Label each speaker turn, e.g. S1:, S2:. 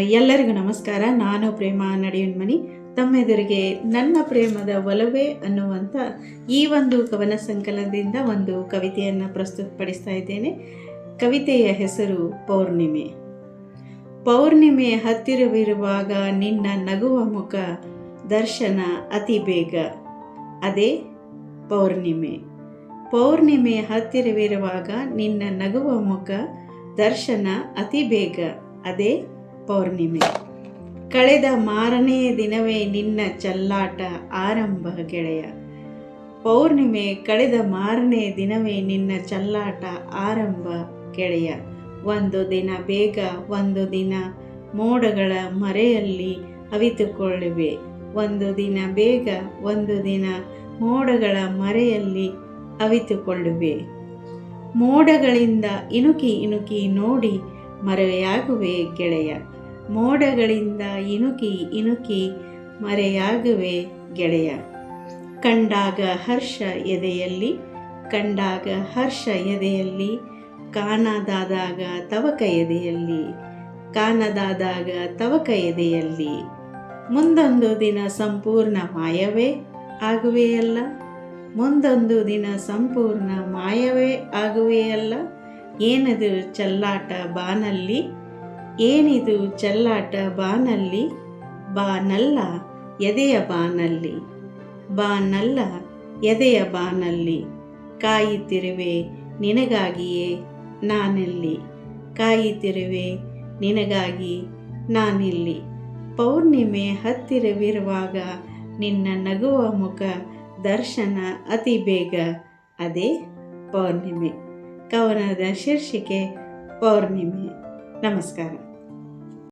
S1: ಎಲ್ಲರಿಗೂ ನಮಸ್ಕಾರ. ನಾನು ಪ್ರೇಮ ನಡೆಯನ್ಮನಿ ತಮ್ಮೆದುರಿಗೆ ನನ್ನ ಪ್ರೇಮದ ಒಲವೇ ಅನ್ನುವಂಥ ಈ ಒಂದು ಕವನ ಸಂಕಲನದಿಂದ ಒಂದು ಕವಿತೆಯನ್ನು ಪ್ರಸ್ತುತಪಡಿಸ್ತಾ ಇದ್ದೇನೆ. ಕವಿತೆಯ ಹೆಸರು ಪೌರ್ಣಿಮೆ. ಪೌರ್ಣಿಮೆ ಹತ್ತಿರವಿರುವಾಗ ನಿನ್ನ ನಗುವ ಮುಖ ದರ್ಶನ ಅತಿ ಬೇಗ. ಅದೇ ಪೌರ್ಣಿಮೆ. ಪೌರ್ಣಿಮೆ ಹತ್ತಿರವಿರುವಾಗ ನಿನ್ನ ನಗುವ ಮುಖ ದರ್ಶನ ಅತಿ ಬೇಗ. ಅದೇ ಪೌರ್ಣಿಮೆ. ಕಳೆದ ಮಾರನೇ ದಿನವೇ ನಿನ್ನ ಚಲ್ಲಾಟ ಆರಂಭ ಗೆಳೆಯ. ಪೌರ್ಣಿಮೆ ಕಳೆದ ಮಾರನೇ ದಿನವೇ ನಿನ್ನ ಚಲ್ಲಾಟ ಆರಂಭ ಗೆಳೆಯ. ಒಂದು ದಿನ ಬೇಗ, ಒಂದು ದಿನ ಮೋಡಗಳ ಮರೆಯಲ್ಲಿ ಅವಿತುಕೊಳ್ಳುವೆ. ಒಂದು ದಿನ ಬೇಗ, ಒಂದು ದಿನ ಮೋಡಗಳ ಮರೆಯಲ್ಲಿ ಅವಿತುಕೊಳ್ಳುವೆ. ಮೋಡಗಳಿಂದ ಇಣುಕಿ ಇಣುಕಿ ನೋಡಿ ಮರೆಯಾಗುವೆ ಗೆಳೆಯ. ಮೋಡಗಳಿಂದ ಇಣುಕಿ ಇಣುಕಿ ಮರೆಯಾಗುವೆ ಗೆಳೆಯ. ಕಂಡಾಗ ಹರ್ಷ ಎದೆಯಲ್ಲಿ, ಕಂಡಾಗ ಹರ್ಷ ಎದೆಯಲ್ಲಿ, ಕಾಣದಾದಾಗ ತವಕ ಎದೆಯಲ್ಲಿ, ಕಾಣದಾದಾಗ ತವಕ ಎದೆಯಲ್ಲಿ. ಮುಂದೊಂದು ದಿನ ಸಂಪೂರ್ಣ ಮಾಯವೇ ಆಗುವೆಯಲ್ಲ? ಮುಂದೊಂದು ದಿನ ಸಂಪೂರ್ಣ ಮಾಯವೇ ಆಗುವೆಯಲ್ಲ? ಏನದು ಚೆಲ್ಲಾಟ ಬಾನಲ್ಲಿ? ಏನಿದು ಚೆಲ್ಲಾಟ ಬಾನಲ್ಲಿ? ಬಾನಲ್ಲ ಎದೆಯ ಬಾನಲ್ಲಿ? ಬಾನಲ್ಲ ಎದೆಯ ಬಾನಲ್ಲಿ? ಕಾಯುತ್ತಿರುವೆ ನಿನಗಾಗಿಯೇ ನಾನಿಲ್ಲಿ. ಕಾಯುತ್ತಿರುವೆ ನಿನಗಾಗಿ ನಾನಿಲ್ಲಿ. ಪೌರ್ಣಿಮೆ ಹತ್ತಿರವಿರುವಾಗ ನಿನ್ನ ನಗುವ ಮುಖ ದರ್ಶನ ಅತಿ ಬೇಗ. ಅದೇ ಪೌರ್ಣಿಮೆ. ಕವನದ ಶೀರ್ಷಿಕೆ ಪೌರ್ಣಿಮೆ. ನಮಸ್ಕಾರ.